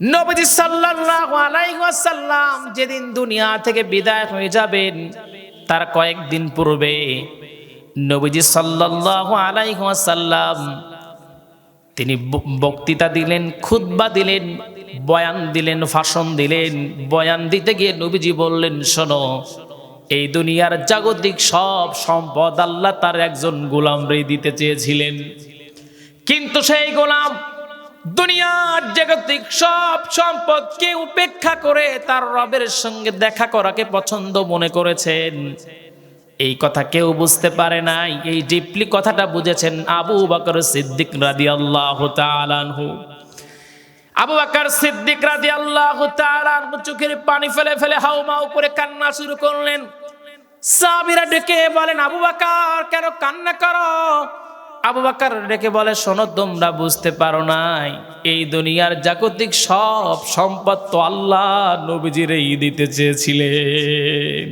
নবীজি সাল্লাল্লাহু আলাইহি ওয়াসাল্লাম যেদিন দুনিয়া থেকে বিদায় হয়ে যাবেন, তার কয়েকদিন পূর্বে নবীজি সাল্লাল্লাহু আলাইহি ওয়াসাল্লাম তিনি বক্তৃতা দিলেন, খুতবা দিলেন, বয়ান দিলেন, ভাষণ দিলেন, বয়ান দিতে গিয়ে নবীজি বললেন, শোনো, এই দুনিয়ার জাগতিক সব সম্পদ আল্লাহ তার একজন গোলাম রে দিতে চেয়েছিলেন। কিন্তু সেই গোলাম দুনিয়ার জাগতিক সব সম্পদকে উপেক্ষা করে তার রবের সঙ্গে দেখা করাকে পছন্দ মনে করেছেন। এই কথা কেউ বুঝতে পারে নাই। এই ডিপলি কথাটা বুঝেছেন আবু বকর সিদ্দিক রাদি আল্লাহ তালানহু আবু বকর সিদ্দিক রাদি আল্লাহ তালানহু চোখের পানি ফেলে ফেলে হাউমাউ করে কান্না শুরু করলেন। সাবিরা ডেকে বলেন, আবু বাকার, কেন কান্না করো? আবু বাকার ডেকে বলে, শোনো, তোমরা বুঝতে পারো নাই, এই দুনিয়ার জাগতিক সব সম্পদ তো আল্লাহ নবীজিরেই দিতে চেয়েছিলেন।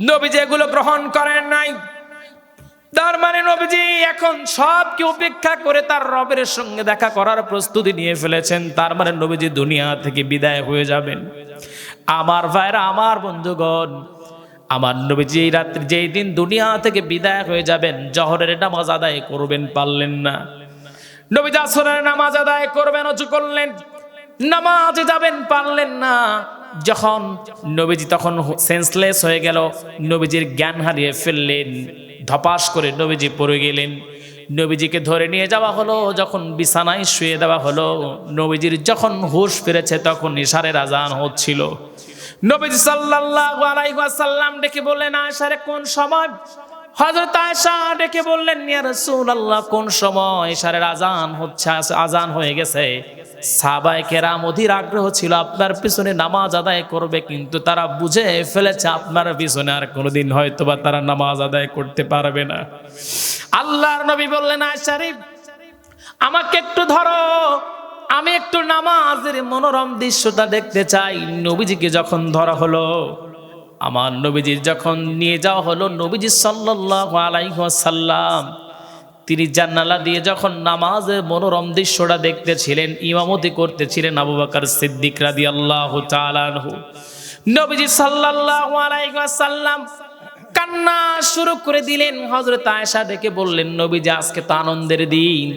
নবীজি এগুলো গ্রহণ করেন নাই। তার মানে নবীজি এখন সবকে উপেক্ষা করে তার রবের সঙ্গে দেখা করার প্রস্তুতি নিয়ে ফেলেছেন। তার মানে নবীজি দুনিয়া থেকে বিদায় হয়ে যাবেন। আমার ভাইরা, আমার বন্ধুগণ আমার নবীজি এই রাত্রি যেই দিন দুনিয়া থেকে বিদায় হয়ে যাবেন, জহরের নামাজ আদায় করবেন, পারলেন না। নবীজি আসরের নামাজ আদায় করবেন, অজু করলেন, নামাজে যাবেন, পারলেন না। যখন নবীজি তখন সেন্সলেস হয়ে গেল, নবীজির জ্ঞান হারিয়ে ফেললেন, ধপাস করে নবীজি পড়ে গেলেন। নবীজিকে ধরে নিয়ে যাওয়া হলো, যখন বিছানায় শুয়ে দেওয়া হলো, নবীজির যখন হুঁশ ফিরেছে তখন ইশারের আজান হচ্ছিল। নবীজি সাল্লাল্লাহু আলাইহি ওয়াসাল্লাম ডেকে বললেন, আয়েশারে, কোন সময়? হযরত আয়েশা ডেকে বললেন, ইয়া রাসূলুল্লাহ, কোন সময়? ইশারের আজান হচ্ছে আজান হয়ে গেছে। সাহাবায়ে কেরাম অধীর আগ্রহ ছিল, আপনার পিছনে নামাজ আদায় করবে, কিন্তু তারা বুঝে ফেলেছে, আপনার পিছনে আর কোনোদিন হয়তো বা তারা নামাজ আদায় করতে পারবে না। আল্লাহর নবী বললেন, আয়েশারে, আমাকে একটু ধরো। আমি একটু নামাজের মনোরম দৃশ্যটা দেখতে চাই। নবীজিকে যখন ধরা হলো, আমার নবীজির যখন নিয়ে যাওয়া হলো, নবীজি সাল্লাল্লাহু আলাইহি ওয়াসাল্লাম, তিনি জান্নালা দিয়ে যখন নামাজের মনোরম দৃশ্যটা দেখতেছিলেন, ইমামতি করতেছিলেন আবু বকর সিদ্দিক রাদিয়াল্লাহু তাআলা আনহু। নবীজি সাল্লাল্লাহু আলাইহি ওয়াসাল্লাম কান্না শুরু করে দিলেন। হজরত আয়েশা দেখে বললেন, নবীজি, আজকে তো আনন্দের দিন।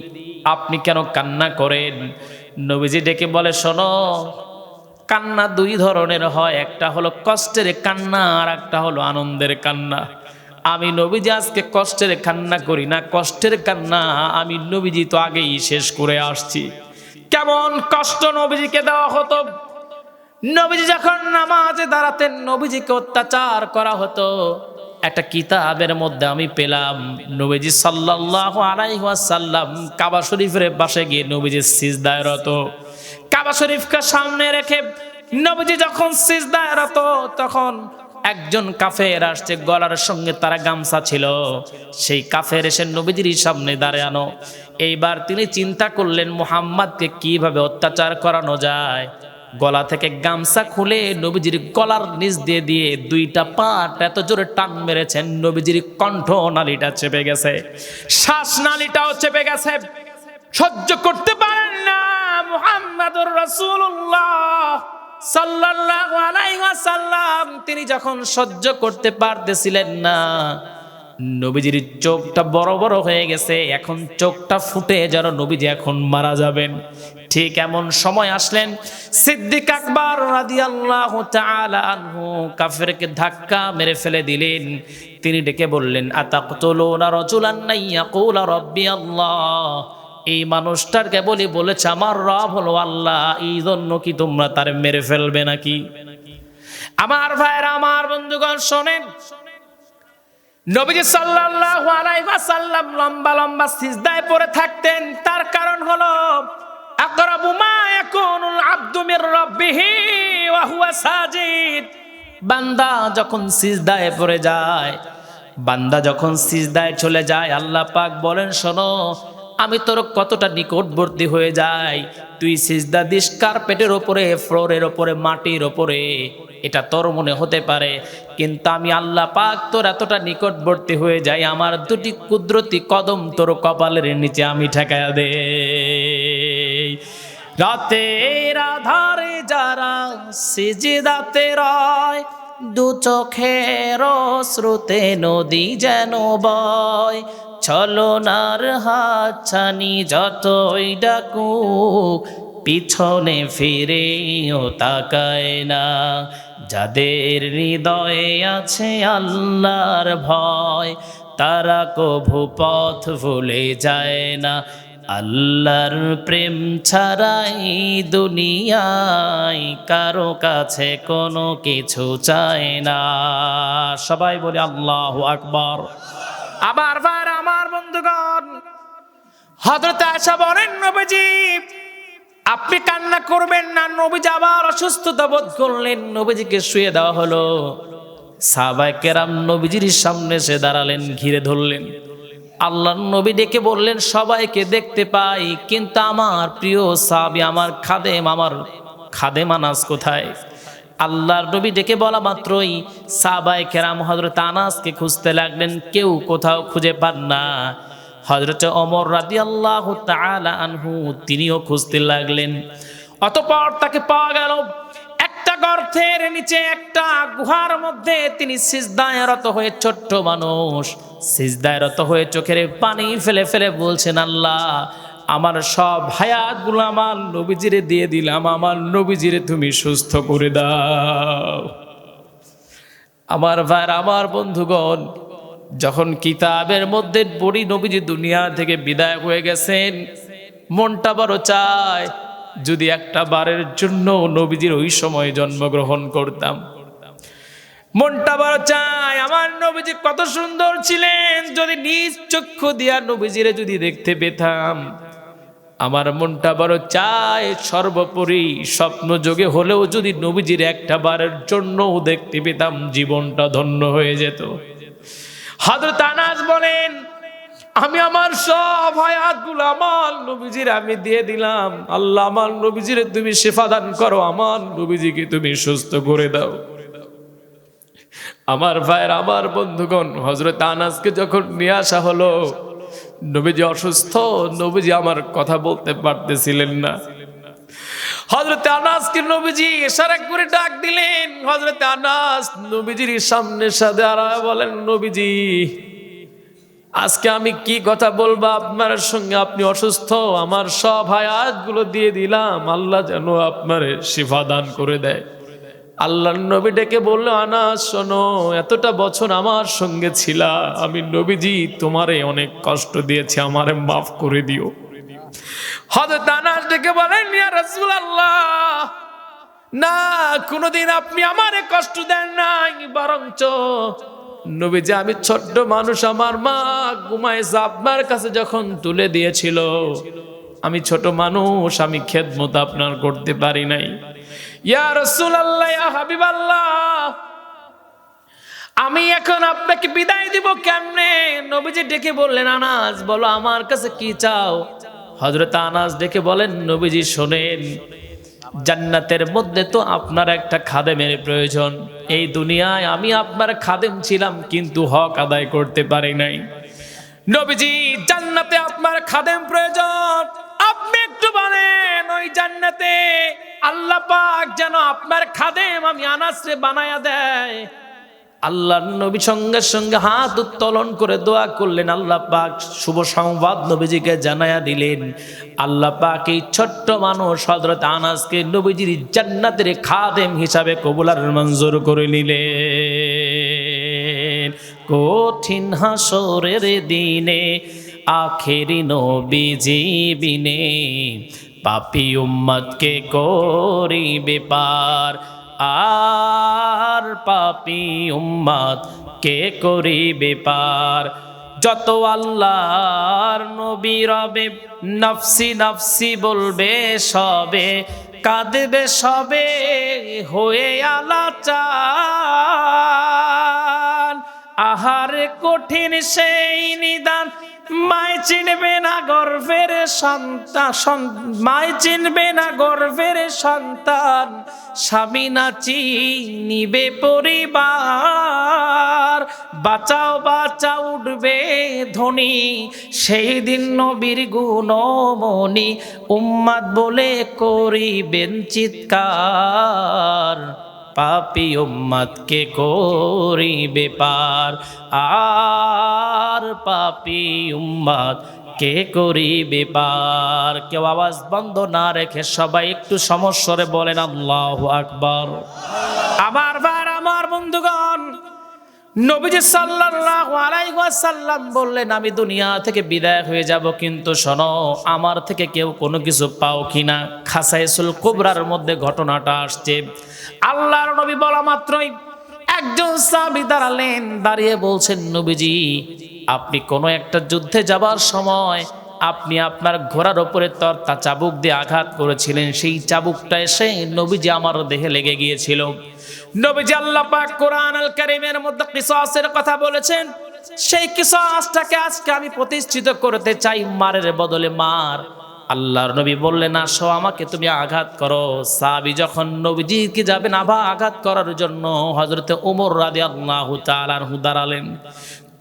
আপনি কেন কান্না করেন? নবীজি ডেকে বলে, শোনো, কান্না দুই ধরনের হয়। একটা হলো কষ্টের কান্না, আর একটা হলো আনন্দের কান্না। আমি নবীজি আজকে কষ্টের কান্না করি না। কষ্টের কান্না আমি নবীজি তো আগেই শেষ করে আসছি। কেমন কষ্ট নবীজিকে দেওয়া হতো। নবীজি যখন নামাজে দাঁড়াতেন, নবীজিকে অত্যাচার করা হতো। একটা কিতাবের মধ্যে আমি পেলাম, নবীজি সাল্লাল্লাহু আলাইহি ওয়াসাল্লাম কাবা শরীফের পাশে গিয়ে নবীজি সিজদায় রত। কাবা শরীফকে সামনে রেখে নবীজি যখন সিজদায় রত, তখন একজন কাফের আসছে, গলার সঙ্গে তারা গামছা ছিল। সেই কাফের এসে নবীজির সামনে দাঁড়ানো এইবার তিনি চিন্তা করলেন, মুহাম্মাদকে কীভাবে অত্যাচার করানো যায়? গলা থেকে গামছা খুলে নবীজির গলার নিচ দিয়ে দিয়ে দুইটা পাট এত জোরে টান মেরেছেন, নবীজির কণ্ঠ নালীটা চেপে গেছে, শ্বাস নালীটাও চেপে গেছে। সহ্য করতে পারেন না, মুহাম্মাদুর রাসূলুল্লাহ সাল্লাল্লাহু আলাইহি ওয়াসাল্লাম। তিনি যখন সহ্য করতে পারতেছিলেন না নবীজির চোখটা বড় বড় হয়ে গেছে, এখন চোখটা ফুটে যেন নবীজি এখন মারা যাবেন। ঠিক এমন সময় আসলেন, সিদ্দিক আকবর রাদিয়াল্লাহু তাআলা আনহু কাফেরকে ধাক্কা মেরে ফেলে দিলেন। তিনি ডেকে বললেন, আতাকতুলুনা রাজুলান ইয়াকুলা রাব্বি আল্লাহ? এই মানুষটার কেবলই বলেছে, আমার রব হলো আল্লাহ এই জন্য কি তোমরা তার মেরে ফেলবে নাকি? আমার ভাইরা আমার বন্ধুগণ, শোনেন নবীজি সাল্লাল্লাহু আলাইহি ওয়াসাল্লাম লম্বা লম্বা সিজদায় পড়ে থাকতেন। তার কারণ হলো, আকরাবু মা ইয়াকুনুল আব্দু মির রাব্বিহি ওয়া হুয়া সাজিদ। বান্দা যখন সিজদায় পড়ে যায়, বান্দা যখন সিজদায় চলে যায়, আল্লাহ পাক বলেন, শোনো আমি তোর কতটা নিকটবর্তী হয়ে যাই? তুই সিজদা দিস কার্পেটের ওপরে, ফ্লোরের ওপরে, মাটির ওপরে। এটা তোর মনে হতে পারে। কিন্তু আমি আল্লাহ পাক তোর এতটা নিকটবর্তী হয়ে যাই, আমার দুটি কুদরতি কদম তোর কপালের নিচে আমি ঠেকায়া দে রাতের আধারে যারা সিজদাতে রয় দু চোখের শ্রুতে নদী যেন বয় ছলনার হাত ছানি যতই ডাকুক, পিছনে ফিরেও তাকায় না। যাদের হৃদয়ে আছে আল্লাহর ভয়, তারা কভু পথ ভুলে যায় না। আল্লাহর প্রেম ছাড়াই দুনিয়ায় কারও কাছে কোনো কিছু চায় না। সবাই বলে আল্লাহ আকবর। আবার হজরত আশা বলেন, নবীজি, আপনি কান্না করবেন না, নবীজি আবার অসুস্থতা বোধ করলেন, নবীজিকে শুয়ে দেওয়া হলো। সাহাবাই কেরাম নবীজির সামনে সে দাঁড়ালেন, ঘিরে ধরলেন। আল্লাহ নবী ডেকে বললেন, সবাইকে দেখতে পাই, কিন্তু আমার প্রিয় সাহাবি, আমার খাদেম আমার খাদেম আনাস কোথায়? আল্লাহর নবী ডেকে বলা মাত্রই সাহাবাই কেরাম হজরত আনাসকে খুঁজতে লাগলেন, কেউ কোথাও খুঁজে পান না। হজরত অমর রাদি আল্লাহ আনহু তিনিও খুঁজতে লাগলেন। অতপর তাকে পাওয়া গেল, একটা গর্তের নিচে একটা গুহার মধ্যে তিনি সিজদায়রত হয়ে ছোট্ট মানুষ। সিজদায়রত হয়ে চোখের পানি ফেলে ফেলে বলছেন, আল্লাহ, আমার সব হায়াতগুলো আমার নবীজিরে দিয়ে দিলাম, আমার নবীজিরে তুমি সুস্থ করে দাও। আমার ভাইর আমার বন্ধুগণ যখন কিতাবের মধ্যে বড়ি নবীজি দুনিয়া থেকে বিদায় হয়ে গেছেন, মনটা বড় চায়, যদি একটা বারের জন্য নবীজির ওই সময় জন্মগ্রহণ করতাম। মনটা বড় চায়, আমার নবীজি কত সুন্দর ছিলেন, যদি নিজ চক্ষু দিয়া নবীজিরে যদি দেখতে পেতাম। আমার মনটা বড় চায়, সর্বোপরি স্বপ্ন যোগে হলেও যদি নবীজির একটা বারের জন্যও দেখতে পেতাম, জীবনটা ধন্য হয়ে যেত। হযরত আনাস বলেন, আমি আমার সব হায়াত হায়াতগুলো আমার নবীজির আমি দিয়ে দিলাম। আল্লাহ আমার নবীজির তুমি শেফা দান করো, আমার নবীজিকে তুমি সুস্থ করে দাও। আমার ভাইয়ের, আমার বন্ধুগণ হজরত আনাসকে যখন নিয়ে আসা হলো, নবীজি অসুস্থ, নবীজি আমার কথা বলতে পারতেছিলেন না। হজরত আনাসকে নবীজি এসারা করে ডাক দিলেন। হজরত আনাস নবীজির সামনে সাথে আর বলেন, নবীজি, আজকে আমি কি কথা বলব আপনার সঙ্গে? আপনি অসুস্থ, আমার সব হায়াতগুলো দিয়ে দিলাম। আল্লাহ যেন আপনার শিফা দান করে দেয়। আল্লাহ নবী ডেকে বলল, আনাস, শোনো, এতটা বছর আমার সঙ্গে ছিলা। আমি নবীজি, তোমারে অনেক কষ্ট দিয়েছি, আমারে মাফ করে দিও। হযরত আনাস ডেকে বলেন না, কোনোদিন আপনি আমারে কষ্ট দেন নাই, বরঞ্চ নবীজি, আমি ছোট্ট মানুষ, আমার মা ঘুমাইছে আপনার কাছে যখন তুলে দিয়েছিল। আমি ছোট মানুষ, আমি খেদমত আপনার করতে পারি নাই। ইয়া রাসূলুল্লাহ, ইয়া আমি এখন আপনাকে বিদায় দিব কেমনে? নবীজি ডেকে বললেন, আনাস, বলো, আমার কাছে কি চাও? হজরত আনাস ডেকে বলেন, নবীজি শোনেন, জান্নাতের মধ্যে তো আপনার একটা খাদেমের প্রয়োজন। এই দুনিয়ায় আমি আপনার খাদেম ছিলাম, কিন্তু হক আদায় করতে পারি নাই। নবীজি, জান্নাতে আপনার খাদেম প্রয়োজন। আপনি একটু বলেন, ওই জান্নাতে আল্লাহ পাক যেন আপনার খাদেম আমি আনাসরে বানায়া দেয়। আল্লাহ নবী সঙ্গে সঙ্গে হাত উত্তোলন করে দোয়া করলেন, আল্লাহ পাক শুভ সংবাদ নবীজিকে জানায়া দিলেন। আল্লাহ পাক এই ছোট্ট মানুষ হজরত আনাসকে নবীজির জান্নাতের খাদেম হিসাবে কবুলার মঞ্জুর করে নিলেন। কঠিন হাসরের দিনে আখেরি নবীজি বিনে পাপি উম্মতকে করিবে পার। আর পাপি উম্মাদ কে করিবে পার? যত আল্লাহর নবী রবে, নফসি নফসি বলবে সবে, কাঁদবে সবে, হয়ে আলাচান আহার কঠিন সেই নিদান মায় চিনবে না গর্ভের সন্তান মায় চিনবে না গর্ভের সন্তান, স্বামী না চিনিবে পরিবার। বাঁচাও বাঁচা উঠবে ধনী, সেই দিন নবীর গুণমণি উম্মাদ বলে করিবেন চিৎকার। পাপি উম্মাদকে করিবে পার। আর পাপি উম্মত কে করি বেপার কেউ আওয়াজ বন্ধ না রেখে সবাই একটু সমস্যরে বলেন, আল্লাহ আকবার। আমার বার আমার বন্ধুগণ নবীজি ওয়াসাল্লাম বললেন, আমি দুনিয়া থেকে বিদায় হয়ে যাব, কিন্তু শোনো, আমার থেকে কেউ কোনো কিছু পাও কিনা খাসাইসুল কুবরার মধ্যে ঘটনাটা আসছে। আল্লাহর নবী বলা মাত্রই একজন সাহাবী দাঁড়ালেন, দাঁড়িয়ে বলছেন, নবীজি, আপনি কোনো একটা যুদ্ধে যাবার সময় আপনি আপনার ঘোড়ার ওপরে তর তর্তা চাবুক দিয়ে আঘাত করেছিলেন। সেই চাবুকটা এসে নবীজি আমার দেহে লেগে গিয়েছিল। নবীজি আল্লাহ পাক কোরআন আল কারীমের মধ্যে কিসাসের কথা বলেছেন, সেই কিসাসটাকে আজকে আমি প্রতিষ্ঠিত করতে চাই মারের বদলে মার। আল্লাহর নবী বললেন, আসো আমাকে তুমি আঘাত করো। সাবি যখন নবীজিকে যাবেন আবার আঘাত করার জন্য হজরতে ওমর রাদি আল্লাহ তালাহু দাঁড়ালেন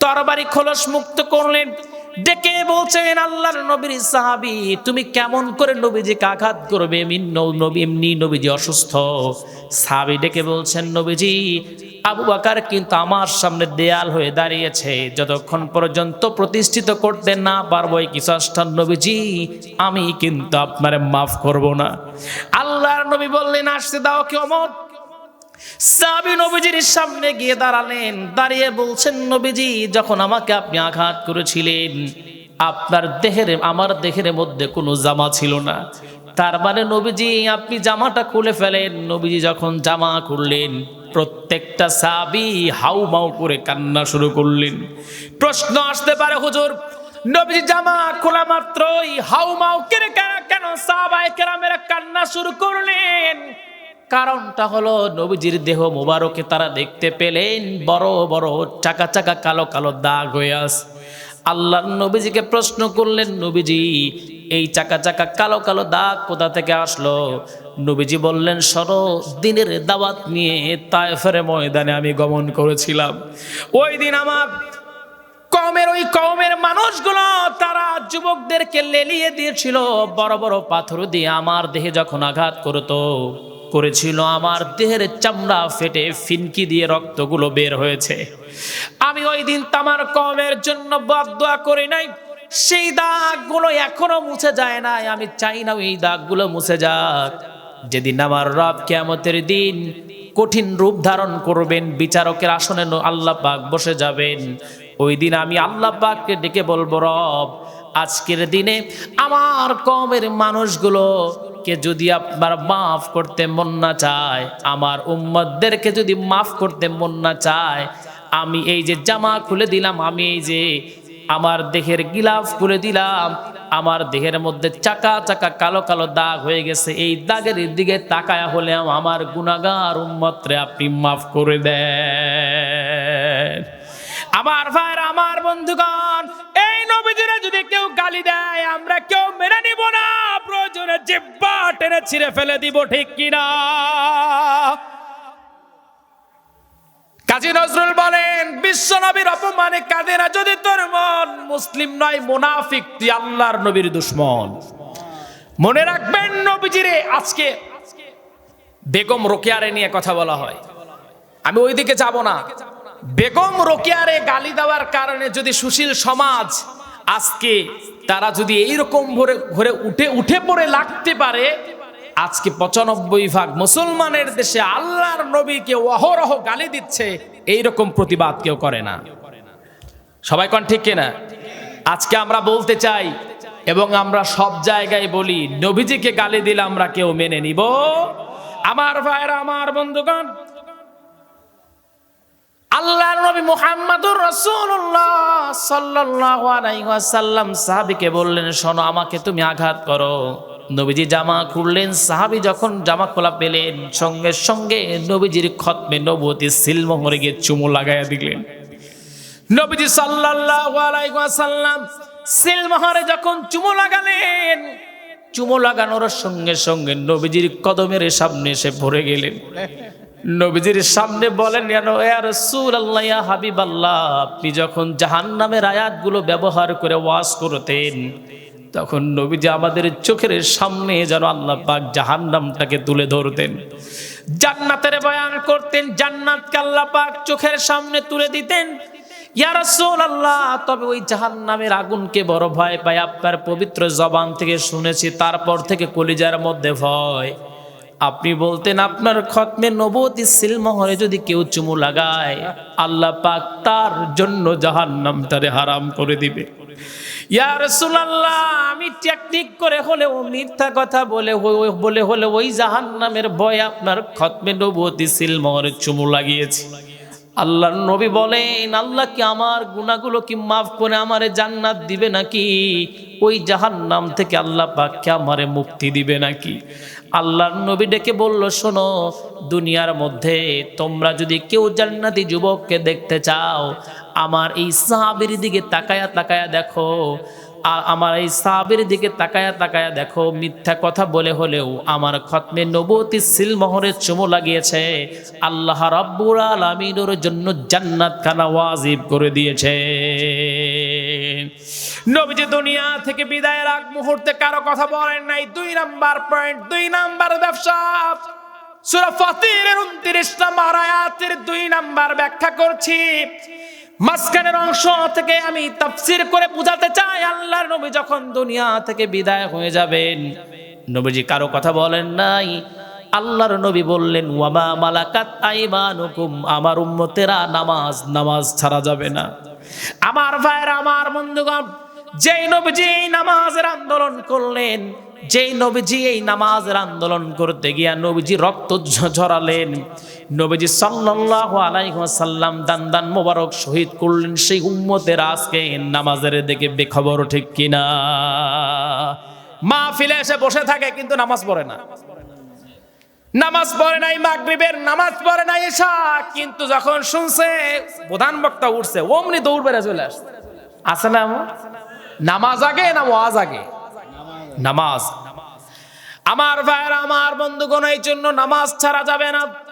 তরবারি খোলস মুক্ত করলেন। ডেকে বলছেন আল্লাহর নবীর সাহাবি, তুমি কেমন করে নবীজিকে আঘাত করবে? নবী এমনি নবীজি অসুস্থ। সাহাবি ডেকে বলছেন, নবীজি, আবু বাকার কিন্তু আমার সামনে দেয়াল হয়ে দাঁড়িয়েছে। যতক্ষণ পর্যন্ত প্রতিষ্ঠিত করতে না পারব এই কিসাস্টার নবীজি, আমি কিন্তু আপনারে মাফ করব না। আল্লাহর নবী বললেন, আসতে দাও কি সাবি নবীজির সামনে গিয়ে দাঁড়ালেন, দাঁড়িয়ে বলছেন, নবীজি, যখন আমাকে আপনি আঘাত করেছিলেন, আপনার দেহের, আমার দেহের মধ্যে কোনো জামা ছিল না। তার মানে নবীজি, আপনি জামাটা খুলে ফেলেন। নবীজি যখন জামা খুললেন, প্রত্যেকটা সাবি হাউ মাউ করে কান্না শুরু করলেন। প্রশ্ন আসতে পারে, হুজুর, নবীজি জামা খোলা মাত্রই হাউ মাউ কেন কেন সাহাবায়ে কেরামেরা কান্না শুরু করলেন? কারণটা হলো নবীজির দেহ মোবারকে তারা দেখতে পেলেন। বড় বড়, চাকা চাকা, কালো কালো দাগ হয়ে আস আল্লাহ নবীজিকে প্রশ্ন করলেন, নবীজি, এই চাকা চাকা, কালো কালো দাগ কোথা থেকে আসলো? নবীজি বললেন সরো দিনের দাওয়াত নিয়ে তায়েফের ময়দানে আমি গমন করেছিলাম। ওই দিন আমার কমের ওই কমের মানুষগুলো, তারা যুবকদেরকে লেলিয়ে দিয়েছিল। বড় বড় পাথর দিয়ে আমার দেহে যখন আঘাত করতো করেছিল, আমার দেহের চামড়া ফেটে ফিনকি দিয়ে রক্তগুলো বের হয়েছে। আমি ওই দিন তামার কমের জন্য বদয়া করি নাই। সেই দাগগুলো এখনও মুছে যায় নাই, আমি চাই না এই দাগগুলো মুছে যাক। যেদিন আমার রব কেমতের দিন কঠিন রূপ ধারণ করবেন, বিচারকের আসনে আল্লাহ পাক বসে যাবেন, ওই দিন আমি আল্লাহ পাককে ডেকে বলব, রব আজকের দিনে আমার কমের মানুষগুলো কে যদি আপনার মাফ করতে মন না চায়, আমার উম্মতদেরকে যদি মাফ করতে মন না চায়, আমি এই যে জামা খুলে দিলাম, আমি এই যে আমার দেহের গিলাফ খুলে দিলাম, আমার দেহের মধ্যে চাকা চাকা কালো কালো দাগ হয়ে গেছে, এই দাগের দিকে তাকায়া হলে আমার গুনাগার উম্মতরে আপনি মাফ করে দেন। আমার ভাইর আমার বন্ধুগণ, এই নবীজিরা যদি কেউ গালি দেয়, আমরা কেউ মেনে নিব না। প্রয়োজনে জিব্বা টেনে ছিঁড়ে ফেলে দিব, ঠিক কিনা? কাজী নজরুল বলেন, বিশ্ব নবীর অপমানে কাঁদে না যদি তোর মন। মুসলিম নয়, মুনাফিক, তুই আল্লাহর নবীর দুশ্মন। মনে রাখবেন নবীজিরে, আজকে বেগম রোকেয়ারে নিয়ে কথা বলা হয়। আমি ওইদিকে যাব না। বেগম রোকেয়ারে গালি দেওয়ার কারণে যদি সুশীল সমাজ আজকে তারা যদি এইরকম ভরে ঘরে উঠে উঠে পড়ে লাগতে পারে, আজকে পঁচানব্বই ভাগ মুসলমানের দেশে আল্লাহর নবীকে অহরহ গালি দিচ্ছে, এইরকম প্রতিবাদ কেউ করে না। সবাই কন ঠিক কিনা? আজকে আমরা বলতে চাই এবং আমরা সব জায়গায় বলি, নবীজিকে গালি দিলে আমরা কেউ মেনে নিব। আমার ভাইরা আমার বন্ধুগণ আল্লাহর নবী মুহাম্মাদুর রাসূলুল্লাহ সাল্লাল্লাহু আলাইহি ওয়াসাল্লাম সাহাবীকে বললেন, শোনো, আমাকে তুমি আঘাত করো। নবীজি জামা খুললেন। সাহাবী যখন জামা খোলা পেলেন, সঙ্গে সঙ্গে নবীজির খতমে নবতী সিলমোহরে গিয়ে চুমু লাগাইয়া দিলেন। নবীজি সাল্লাল্লাহু আলাইহি ওয়াসাল্লাম সিলমোহরে যখন চুমো লাগালেন, চুমো লাগানোর সঙ্গে সঙ্গে নবীজির কদমের সামনে এসে ভরে গেলেন। নবীজির সামনে বলেন আল্লাহ হাবিব আল্লাহ আপনি যখন জাহান নামের আয়াতগুলো ব্যবহার করে ওয়াজ করতেন, তখন নবীজি আমাদের চোখের সামনে যেন আল্লাহ পাক জাহান নামটাকে তুলে ধরতেন। জান্নাতের বয়ান করতেন, জান্নাতকে আল্লাহ পাক চোখের সামনে তুলে দিতেন। রাসূলুল্লাহ, তবে ওই জাহান জাহান্নামের আগুনকে বড় ভয় পাই আপনার পবিত্র জবান থেকে শুনেছি, তারপর থেকে কলিজার মধ্যে ভয়। আপনি বলতেন, আপনার খতমে নবতী সিলমহরে যদি কেউ চুমু লাগায়, আল্লাহ পাক তার জন্য জাহান্নামটারে হারাম করে দিবে। আমি টেকনিক করে হলেও মিথ্যা কথা বলে বলে হলে ওই জাহান্নামের ভয় আপনার খতমে নবতী সিলমোহরে চুমু লাগিয়েছি। আল্লাহর নবী বলেন, আল্লাহ কি আমার গুণাগুলো কি মাফ করে আমারে জান্নাত দিবে নাকি? ওই জাহান্নাম থেকে আল্লাহ পাককে আমারে মুক্তি দিবে নাকি? আল্লাহর নবী ডেকে বলল, শোনো, দুনিয়ার মধ্যে তোমরা যদি কেউ জান্নাতি যুবককে দেখতে চাও, আমার এই সাহাবির দিকে তাকায়া তাকায়া দেখো আ- আমার এই সাহাবের দিকে তাকায়া তাকায়া দেখো, মিথ্যা কথা বলে হলেও আমার খতমে নবতী সিলমোহরের চুমো লাগিয়েছে। আল্লাহ রাব্বুল আলামিনের জন্য জান্নাত খানা ওয়াজিব করে দিয়েছে। নবীজি দুনিয়া থেকে বিদায়ের আগ মুহূর্তে কারও কথা বলেন নাই। দুই নাম্বার পয়েন্ট দুই নাম্বার ব্যবসা। সূরা ফাতিরের 29 নাম্বার আয়াতের দুই নাম্বার ব্যাখ্যা করছি। মাঝখানের অংশ থেকে আমি তাফসির করে বুঝাতে চাই, আল্লাহর নবী যখন দুনিয়া থেকে বিদায় হয়ে যাবেন, নবীজি কারও কথা বলেন নাই। আল্লাহর নবী বললেন, ওয়ামা মালাকাত আইমানুকুম, আমার উম্মতেরা নামাজ নামাজ ছাড়া যাবে না। আমার ভাইরা আমার বন্ধুগণ, যেই নবীজি নামাজের আন্দোলন করলেন যেই নবীজি এই নামাজের আন্দোলন করতে গিয়া নবীজি রক্ত ঝরালেন, নবীজি সাল্লাল্লাহু আলাইহি ওয়াসাল্লাম দান দান মোবারক শহীদ করলেন, সেই উম্মতের আজকে নামাজের দিকে বেখবর ঠিক কিনা? মা ফিলে এসে বসে থাকে কিন্তু নামাজ পড়ে না। নামাজ পড়ে নাই, মাগরিবের নামাজ পড়ে নাই এসা, কিন্তু যখন শুনছে, প্রধান বক্তা উঠছে, অমনি দৌড় বেড়ে চলে আসছে। আছে না নামাজ আগে না ওয়াজ আগে? নামাজ। আমার ভাইয়ের আমার বন্ধুগণ এই জন্য নামাজ ছাড়া যাবে না।